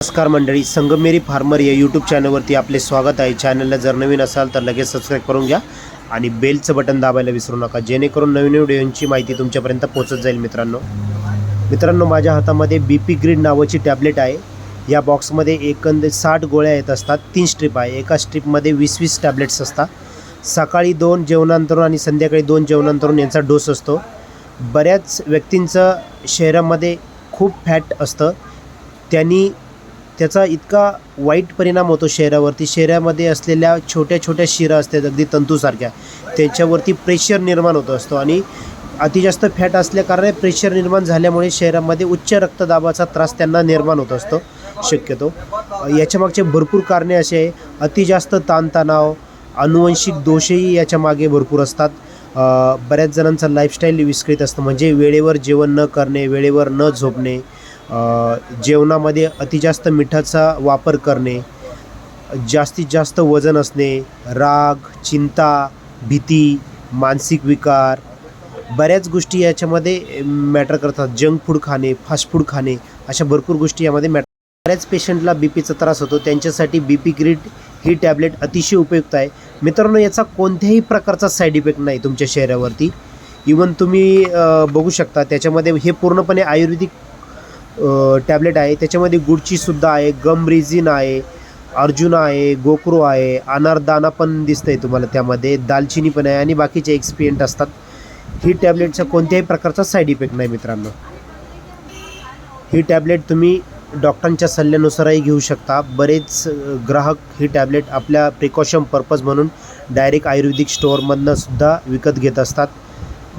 नमस्कार मंडळी संगमेरी फार्मर या यूट्यूब चॅनलवरती आपले स्वागत आहे. चॅनलला जर नवीन असाल तर लगेच सबस्क्राईब करून घ्या आणि बेलचं बटन दाबायला विसरू नका. जेणेकरून नवीन व्हिडिओंची माहिती तुमच्यापर्यंत पोहोचत जाईल मित्रांनो. मित्रांनो माझ्या हातामध्ये बी पी ग्रीड नावाची टॅबलेट आहे. या बॉक्समध्ये एकंदर साठ गोळ्या येत असतात. तीन स्ट्रीप आहे. एका स्ट्रीपमध्ये वीस वीस टॅबलेट्स असतात. सकाळी दोन जेवणांतरून आणि संध्याकाळी दोन जेवणांतरून यांचा डोस असतो. बऱ्याच व्यक्तींचं शहरामध्ये खूप फॅट असतं. त्यांनी त्याचा इतका वाईट परिणाम होतो शरीरावरती. शरीरामध्ये असलेल्या छोट्या छोट्या शिरा असतात अगदी तंतूसारख्या. त्याच्यावरती प्रेशर निर्माण होत असतो आणि अति जास्त फॅट असल्याकारणे प्रेशर निर्माण झाल्यामुळे शरीरामध्ये उच्च रक्तदाबाचा त्रास त्यांना निर्माण होत असतो शक्यतो. याच्यामागचे भरपूर कारणे असे आहे. अति जास्त ताणतणाव अनुवंशिक दोषही याच्या मागे भरपूर असतात. बऱ्याच जणांचा लाईफस्टाईल विस्कळीत असतं. म्हणजे वेळेवर जेवण न करणे वेळेवर न झोपणे जेवणामध्ये अति जास्त मिठाचा वापर करणे जास्तीत जास्त वजन असणे राग चिंता भीती मानसिक विकार बऱ्याच गोष्टी याच्यामध्ये मॅटर करतात. जंक फूड खाणे फास्ट फूड खाणे अशा भरपूर गोष्टी यामध्ये मॅटर बऱ्याच पेशंटला बी पीचा त्रास होतो. त्यांच्यासाठी बी पी ग्रीड ही टॅबलेट अतिशय उपयुक्त आहे. मित्रांनो याचा कोणत्याही प्रकारचा साईड इफेक्ट नाही तुमच्या शरीरावरती. इवन तुम्ही बघू शकता त्याच्यामध्ये हे पूर्णपणे आयुर्वेदिक टॅबलेट आहे. त्याच्यामध्ये गुडचीसुद्धा आहे गम रिझिन आहे अर्जुन आहे गोक्रो आहे अनारदाना पण दिसतं आहे तुम्हाला त्यामध्ये दालचिनी पण आहे आणि बाकीचे एक्सपिरियंट असतात. ही टॅबलेटचा कोणत्याही प्रकारचा साईड इफेक्ट नाही मित्रांनो. ही टॅबलेट तुम्ही डॉक्टरांच्या सल्ल्यानुसारही घेऊ शकता. बरेच ग्राहक ही टॅबलेट आपल्या प्रिकॉशन पर्पज म्हणून डायरेक्ट आयुर्वेदिक स्टोअरमधनं सुद्धा विकत घेत असतात.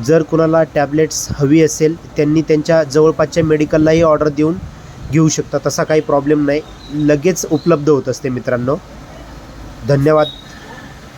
जर कुणाला टॅबलेट्स हवी असेल त्यांनी त्यांच्या जवळपासच्या मेडिकललाही ऑर्डर देऊन घेऊ शकता. तसा काही प्रॉब्लेम नाही. लगेच उपलब्ध होत असते मित्रांनो. धन्यवाद.